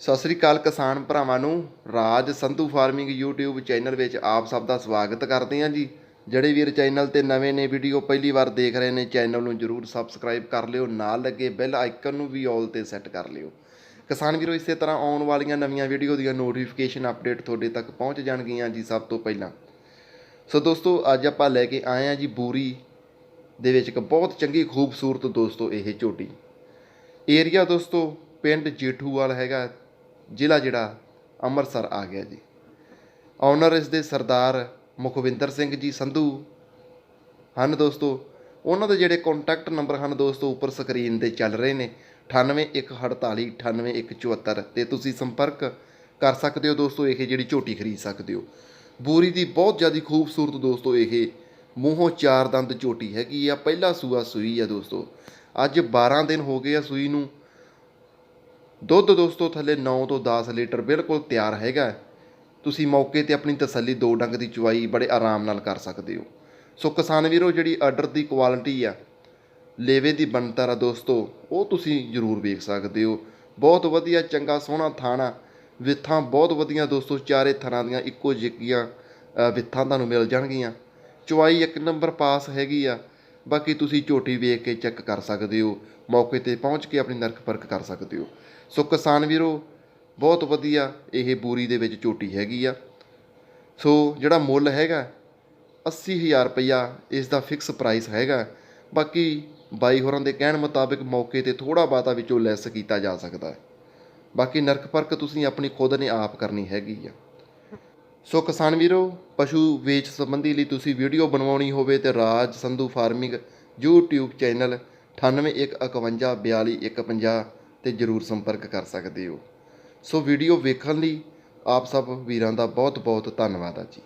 ਸਤਿ ਸ੍ਰੀ ਅਕਾਲ ਕਿਸਾਨ ਭਰਾਵਾਂ ਨੂੰ, Raj Sandhu farming YouTube channel ਵਿੱਚ ਆਪ ਸਭ ਦਾ ਸਵਾਗਤ ਕਰਦੇ ਹਾਂ ਜੀ। ਜਿਹੜੇ ਵੀਰ ਚੈਨਲ ਤੇ ਨਵੇਂ ਨੇ, ਵੀਡੀਓ ਪਹਿਲੀ ਵਾਰ ਦੇਖ ਰਹੇ ਨੇ, ਚੈਨਲ ਨੂੰ ਜਰੂਰ ਸਬਸਕ੍ਰਾਈਬ ਕਰ ਲਿਓ, ਨਾਲ ਲੱਗੇ ਬੈਲ ਆਈਕਨ ਨੂੰ ਵੀ ਆਲ ਤੇ ਸੈੱਟ ਕਰ ਲਿਓ। ਕਿਸਾਨ ਵੀਰੋ, ਇਸੇ ਤਰ੍ਹਾਂ ਆਉਣ ਵਾਲੀਆਂ ਨਵੀਆਂ ਵੀਡੀਓ ਦੀਆਂ ਨੋਟੀਫਿਕੇਸ਼ਨ ਅਪਡੇਟ ਤੁਹਾਡੇ ਤੱਕ ਪਹੁੰਚ ਜਾਣਗੀਆਂ ਜੀ ਸਭ ਤੋਂ ਪਹਿਲਾਂ। ਸੋ ਦੋਸਤੋ, ਅੱਜ ਆਪਾਂ ਲੈ ਕੇ ਆਏ ਹਾਂ ਜੀ ਬੂਰੀ ਦੇ ਵਿੱਚ ਇੱਕ ਬਹੁਤ ਚੰਗੀ, ਖੂਬਸੂਰਤ ਦੋਸਤੋ, ਇਹ ਝੋਟੀ। ਏਰੀਆ ਦੋਸਤੋ, ਪਿੰਡ ਜੇਠੂਵਾਲ ਹੈਗਾ। ਜ਼ਿਲ੍ਹਾ ਜਿਹੜਾ ਅੰਮ੍ਰਿਤਸਰ ਆ ਗਿਆ ਜੀ। ਓਨਰ ਇਸ ਦੇ ਸਰਦਾਰ ਮੁਖਵਿੰਦਰ ਸਿੰਘ ਜੀ ਸੰਧੂ। ਹਨ ਦੋਸਤੋ, ਉਹਨਾਂ ਦੇ ਜਿਹੜੇ ਕੰਟੈਕਟ ਨੰਬਰ ਹਨ ਦੋਸਤੋ, ਉੱਪਰ ਸਕਰੀਨ ਤੇ ਚੱਲ ਰਹੇ ਨੇ। 981448 98174 ਤੇ ਤੁਸੀਂ ਸੰਪਰਕ ਕਰ ਸਕਦੇ ਹੋ ਦੋਸਤੋ, ਇਹ ਜਿਹੜੀ ਝੋਟੀ ਖਰੀਦ ਸਕਦੇ ਹੋ। ਬੂਰੀ ਦੀ ਬਹੁਤ ਜ਼ਿਆਦਾ ਖੂਬਸੂਰਤ ਦੋਸਤੋ, ਇਹ ਮੂੰਹੋਂ ਚਾਰ ਦੰਦ ਝੋਟੀ ਹੈਗੀ ਆ, ਪਹਿਲਾ ਸੂਆ ਸੂਈ ਆ ਦੋਸਤੋ। ਅੱਜ 12 ਦਿਨ ਹੋ ਗਏ ਆ ਸੂਈ ਨੂੰ। ਦੁੱਧ ਦੋਸਤੋ ਥੱਲੇ 9 ਤੋਂ 10 ਲੀਟਰ ਬਿਲਕੁਲ ਤਿਆਰ ਹੈਗਾ ਤੁਸੀਂ ਮੌਕੇ ਤੇ ਆਪਣੀ ਤਸੱਲੀ ਦੋ ਡੰਗ ਦੀ ਚੁਆਈ ਬੜੇ ਆਰਾਮ ਨਾਲ ਕਰ ਸਕਦੇ ਹੋ। ਸੋ ਕਿਸਾਨ ਵੀਰੋ ਜਿਹੜੀ ਆਰਡਰ ਦੀ ਕੁਆਲਿਟੀ ਆ ਲੇਵੇ ਦੀ ਬਣਤਰ ਆ ਦੋਸਤੋ ਉਹ ਤੁਸੀਂ ਜ਼ਰੂਰ ਵੇਖ ਸਕਦੇ ਹੋ। ਬਹੁਤ ਵਧੀਆ ਚੰਗਾ ਸੋਹਣਾ ਥਾਣਾ ਵਿੱਥਾਂ ਬਹੁਤ ਵਧੀਆ ਦੋਸਤੋ ਚਾਰੇ ਥਰਾਂ ਦੀਆਂ ਇੱਕੋ ਜਿਹੀਆਂ ਅ, ਵਿੱਥਾਂ ਤੁਹਾਨੂੰ ਮਿਲ ਜਾਣਗੀਆਂ। ਚੁਆਈ ਇੱਕ ਨੰਬਰ ਪਾਸ ਹੈਗੀ ਆ। ਬਾਕੀ ਤੁਸੀਂ ਝੋਟੀ ਵੇਖ ਕੇ ਚੈੱਕ ਕਰ ਸਕਦੇ ਹੋ, ਮੌਕੇ ਤੇ ਪਹੁੰਚ ਕੇ ਆਪਣੀ ਨਰਕ ਪਰਖ ਕਰ ਸਕਦੇ ਹੋ। ਸੋ ਕਿਸਾਨ ਵੀਰੋ, ਬਹੁਤ ਵਧੀਆ ਇਹ ਬੂਰੀ ਦੇ ਵਿੱਚ ਝੋਟੀ ਹੈਗੀ ਆ। ਸੋ ਜਿਹੜਾ ਮੁੱਲ ਹੈਗਾ 80000 ਰੁਪਇਆ ਇਸ ਦਾ ਫਿਕਸ ਪ੍ਰਾਈਸ ਹੈਗਾ। ਬਾਕੀ ਬਾਈ ਹੋਰਾਂ ਦੇ ਕਹਿਣ ਮੁਤਾਬਿਕ ਮੌਕੇ ਤੇ ਥੋੜਾ ਬਾਤਾ ਵਿੱਚੋਂ ਲੈਸ ਕੀਤਾ ਜਾ ਸਕਦਾ ਹੈ। ਬਾਕੀ ਨਰਕ ਪਰਕ ਤੁਸੀਂ ਆਪਣੀ ਖੁਦ ਨੇ ਆਪ ਕਰਨੀ ਹੈਗੀ ਆ। ਸੋ ਕਿਸਾਨ ਵੀਰੋ, ਪਸ਼ੂ ਵੇਚ ਸੰਬੰਧੀ ਲਈ ਤੁਸੀਂ ਵੀਡੀਓ ਬਣਵਾਉਣੀ ਹੋਵੇ ਤੇ Raj Sandhu farming YouTube channel 9815424150 ਤੇ ਜਰੂਰ ਸੰਪਰਕ ਕਰ ਸਕਦੇ ਹੋ। ਸੋ ਵੀਡੀਓ ਵੇਖਣ ਲਈ ਆਪ ਸਭ ਵੀਰਾਂ ਦਾ ਬਹੁਤ ਬਹੁਤ ਧੰਨਵਾਦ ਆ ਜੀ।